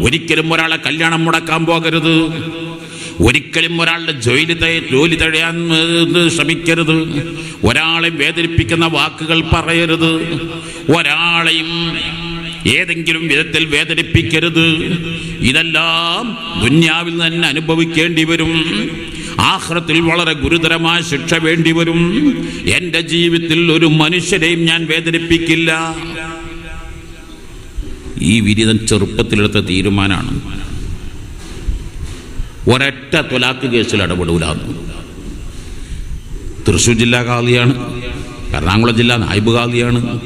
ഒരിക്കലും ഒരാളെ കല്യാണം മുടക്കാൻ പോകരുത്. ഒരിക്കലും ഒരാളുടെ ജോലി ജോലി തഴയാൻ ശ്രമിക്കരുത്. ഒരാളെയും വേദനിപ്പിക്കുന്ന വാക്കുകൾ പറയരുത്. ഒരാളെയും ഏതെങ്കിലും വിധത്തിൽ വേദനിപ്പിക്കരുത്. ഇതെല്ലാം ദുന്യാവിൽ തന്നെ അനുഭവിക്കേണ്ടി വരും. ആഹ്റത്തിൽ വളരെ ഗുരുതരമായ ശിക്ഷ വേണ്ടി വരും. എന്റെ ജീവിതത്തിൽ ഒരു മനുഷ്യരെയും ഞാൻ വേദനിപ്പിക്കില്ല. ഈ വിരിതൻ ചെറുപ്പത്തിലെടുത്ത തീരുമാനമാണ് ഒരൊറ്റ തൊലാക്ക് കേസിൽ ഇടപെടൂലെന്ന്. തൃശ്ശൂർ ജില്ലാ കാതിയാണ് എറണാകുളം ജില്ല നായിബ് കാതിയാണ്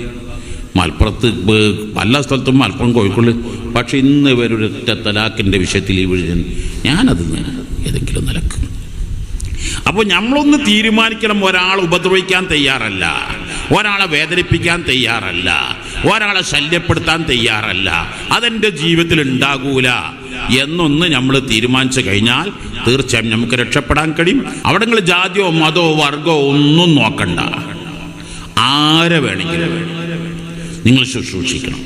മലപ്പുറത്ത് പല സ്ഥലത്തും മലപ്പുറം കോഴിക്കോട് പക്ഷെ ഇന്ന് ഇവരൊരൊറ്റ തലാക്കിന്റെ വിഷയത്തിൽ ഈ വിഴുതൻ ഞാനത് ഏതെങ്കിലും നിലയ്ക്ക്. അപ്പോൾ നമ്മളൊന്ന് തീരുമാനിക്കണം ഒരാൾ ഉപദ്രവിക്കാൻ തയ്യാറല്ല ഒരാളെ വേദനിപ്പിക്കാൻ തയ്യാറല്ല. ഒരാളെ ശല്യപ്പെടുത്താൻ തയ്യാറല്ല. അതെന്റെ ജീവിതത്തിൽ ഉണ്ടാകൂല എന്നൊന്ന് നമ്മൾ തീരുമാനിച്ചു കഴിഞ്ഞാൽ തീർച്ചയായും നമുക്ക് രക്ഷപ്പെടാൻ കഴിയും. അവിടെ നിങ്ങൾ ജാതിയോ മതമോ വർഗമോ ഒന്നും നോക്കണ്ട. ആരെ വേണമെങ്കിലും നിങ്ങൾ ശുശ്രൂഷിക്കണം.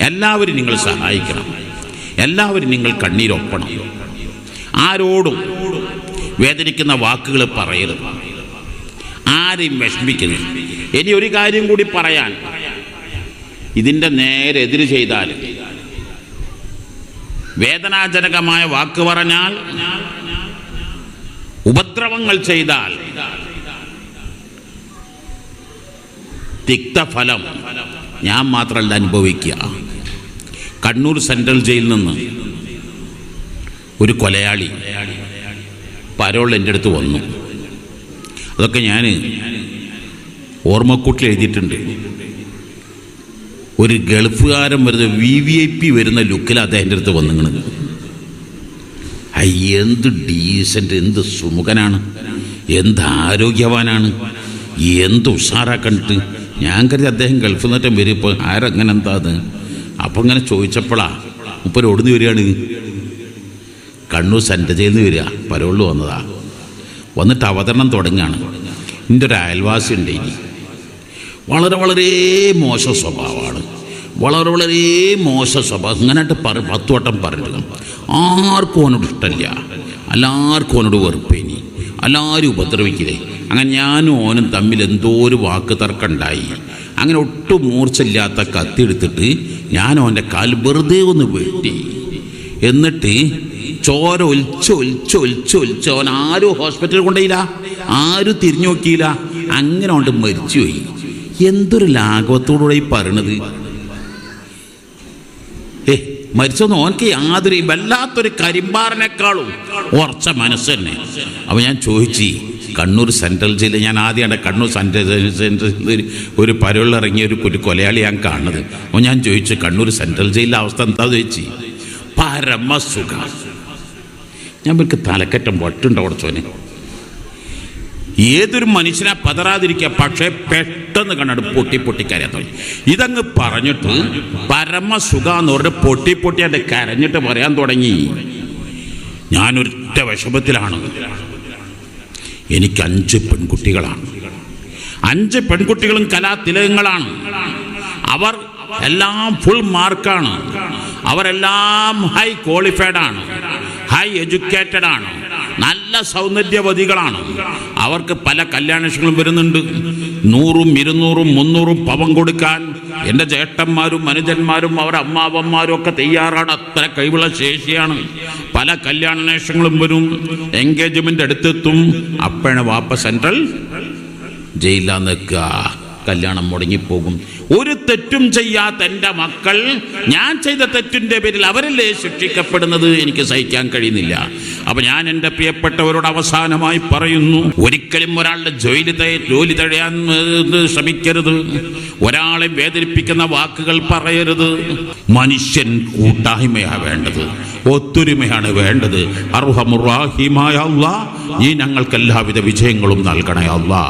എല്ലാവരും നിങ്ങൾ സഹായിക്കണം. എല്ലാവരും നിങ്ങൾ കണ്ണീരൊപ്പണം ആരോടും വേദനിക്കുന്ന വാക്കുകൾ പറയരുത്. ആരെയും വിഷമിക്കരുത്. ഇനി ഒരു കാര്യം കൂടി പറയാൻ ഇതിന്റെ നേരെ എതിര് ചെയ്താൽ വേദനാജനകമായ വാക്ക് പറഞ്ഞാൽ ഉപദ്രവങ്ങൾ ചെയ്താൽ തിക്തഫലം ഞാൻ മാത്രമല്ല അനുഭവിക്കുക. കണ്ണൂർ സെൻട്രൽ ജയിലിൽ നിന്ന് ഒരു കൊലയാളി പരോൾ എന്റെ അടുത്ത് വന്നു. അതൊക്കെ ഞാൻ ഓർമ്മക്കൂട്ടിൽ എഴുതിയിട്ടുണ്ട്. ഒരു ഗൾഫുകാരൻ വരുന്ന വി വി ഐ പി വരുന്ന ലുക്കിൽ അദ്ദേഹത്തിന്റെ അടുത്ത് വന്നിങ്ങണ്. ഐ എന്ത് ഡീസന്റ് എന്ത് സുമുഖനാണ്. എന്ത് ആരോഗ്യവാനാണ്. എന്ത് ഉഷാറാ കണ്ടിട്ട് ഞാൻ കരുതി അദ്ദേഹം ഗൾഫിൽ നിന്നിട്ട് വരും. ഇപ്പോൾ ആരങ്ങനെ എന്താ അത് അപ്പം ഇങ്ങനെ ചോദിച്ചപ്പോഴാ മുപ്പര് ഓടുന്നു വരികയാണ്? കണ്ണൂർ സെൻട്രൽ ജയിലിൽ വരിക. പരോളിൽ വന്നതാ. വന്നിട്ട് അവതരണം തുടങ്ങുകയാണ് എന്റെ ഒരു അയൽവാസി ഉണ്ട് വളരെ വളരെ മോശ സ്വഭാവമാണ്. വളരെ വളരെ മോശ സ്വഭാവം. ഇങ്ങനെയായിട്ട് പറ പത്ത് വട്ടം പറഞ്ഞത് ആർക്കും അവനോട് ഇഷ്ടമില്ല. എല്ലാവർക്കും അവനോട് വെറുപ്പേനി. എല്ലാവരും ഉപദ്രവിക്കില്ലേ? അങ്ങനെ ഞാനും ഓനും തമ്മിൽ എന്തോ ഒരു വാക്ക് തർക്കമുണ്ടായി. അങ്ങനെ ഒട്ടും മൂർച്ചയില്ലാത്ത കത്തി എടുത്തിട്ട് ഞാൻ ഓന്റെ കാൽ വെറുതെ ഒന്ന് വെട്ടി. എന്നിട്ട് ചോര ഒലിച്ച് ഒലിച്ച് ഒലിച്ച് ഒലിച്ച് അവൻ ആരും ഹോസ്പിറ്റലിൽ കൊണ്ടുപോയില്ല. ആരും തിരിഞ്ഞു നോക്കിയില്ല. അങ്ങനെ കൊണ്ട് മരിച്ചുപോയി. എന്തൊരു ലാഘവത്തോടുകൂടെ ഈ പറയണത്? ഏ മരിച്ചൊന്നും ഓനക്ക് യാതൊരു വല്ലാത്തൊരു കരിമ്പാറിനേക്കാളും ഉറച്ച മനസ്സ് തന്നെ. അപ്പം ഞാൻ ചോദിച്ചു കണ്ണൂർ സെൻട്രൽ ജയിലിൽ ഞാൻ ആദ്യമാണ് കണ്ണൂർ സെൻട്രൽ സെൻട്രൽ ഒരു ഇറങ്ങിയ ഒരു ഒരു കൊലയാളി ഞാൻ കാണുന്നത്. അപ്പോൾ ഞാൻ ചോദിച്ചു കണ്ണൂർ സെൻട്രൽ ജയിലിലെ അവസ്ഥ എന്താ ചോദിച്ചു പരമസുഖ. ഞാൻ എനിക്ക് തലക്കറ്റം വട്ടുണ്ടോ ഉടച്ചോനെ ഏതൊരു മനുഷ്യനെ പതറാതിരിക്കുക? പക്ഷേ പെട്ടെന്ന് കണ്ടു പൊട്ടി പൊട്ടി കരയാൻ തുടങ്ങി. ഇതങ്ങ് പറഞ്ഞിട്ട് പരമസുഖ എന്ന് പറഞ്ഞ് പൊട്ടി പൊട്ടി എന്റെ കരഞ്ഞിട്ട് പറയാൻ തുടങ്ങി. ഞാനൊരുറ്റ വിഷമത്തിലാണ്. എനിക്ക് അഞ്ച് പെൺകുട്ടികളാണ്. അഞ്ച് പെൺകുട്ടികളും കലാതിലകങ്ങളാണ്. അവർ എല്ലാം ഫുൾ മാർക്കാണ് അവരെല്ലാം ഹൈ ക്വാളിഫൈഡ് ആണ്. ഹൈ എഡ്യൂക്കേറ്റഡ് ആണ്. നല്ല സൗന്ദര്യവതികളാണ്. അവർക്ക് പല കല്യാണങ്ങളും വരുന്നുണ്ട്. നൂറും ഇരുന്നൂറും മുന്നൂറും പവം കൊടുക്കാൻ എന്റെ ചേട്ടന്മാരും മനുജന്മാരും അവരുടെ അമ്മാവന്മാരും ഒക്കെ തയ്യാറാണ്. അത്ര കൈവിള ശേഷിയാണ്. പല കല്യാണേഷങ്ങളും വരും. എൻഗേജ്മെന്റ് അടുത്തെത്തും. അപ്പോഴാണ് വാപ്പ സെൻട്രൽ ജയിലാ നിൽക്കുക. കല്യാണം മുടങ്ങിപ്പോകും. ഒരു തെറ്റും ചെയ്യാത്ത എന്റെ മക്കൾ ഞാൻ ചെയ്ത തെറ്റിന്റെ പേരിൽ അവരല്ലേ ശിക്ഷിക്കപ്പെടുന്നത് എനിക്ക് സഹിക്കാൻ കഴിയുന്നില്ല. അപ്പൊ ഞാൻ എന്റെ പ്രിയപ്പെട്ടവരോട് അവസാനമായി പറയുന്നു ഒരിക്കലും ഒരാളുടെ ജോലി ജോലി തഴയാൻ ശ്രമിക്കരുത്. ഒരാളെ വേദനിപ്പിക്കുന്ന വാക്കുകൾ പറയരുത്. മനുഷ്യൻ കൂട്ടായ്മയാണ് വേണ്ടത് ഒത്തൊരുമയാണ് വേണ്ടത്. അർഹമുറാഹിമായ അള്ളാ ഈ ഞങ്ങൾക്ക് എല്ലാവിധ വിജയങ്ങളും നൽകണേ അള്ളാ.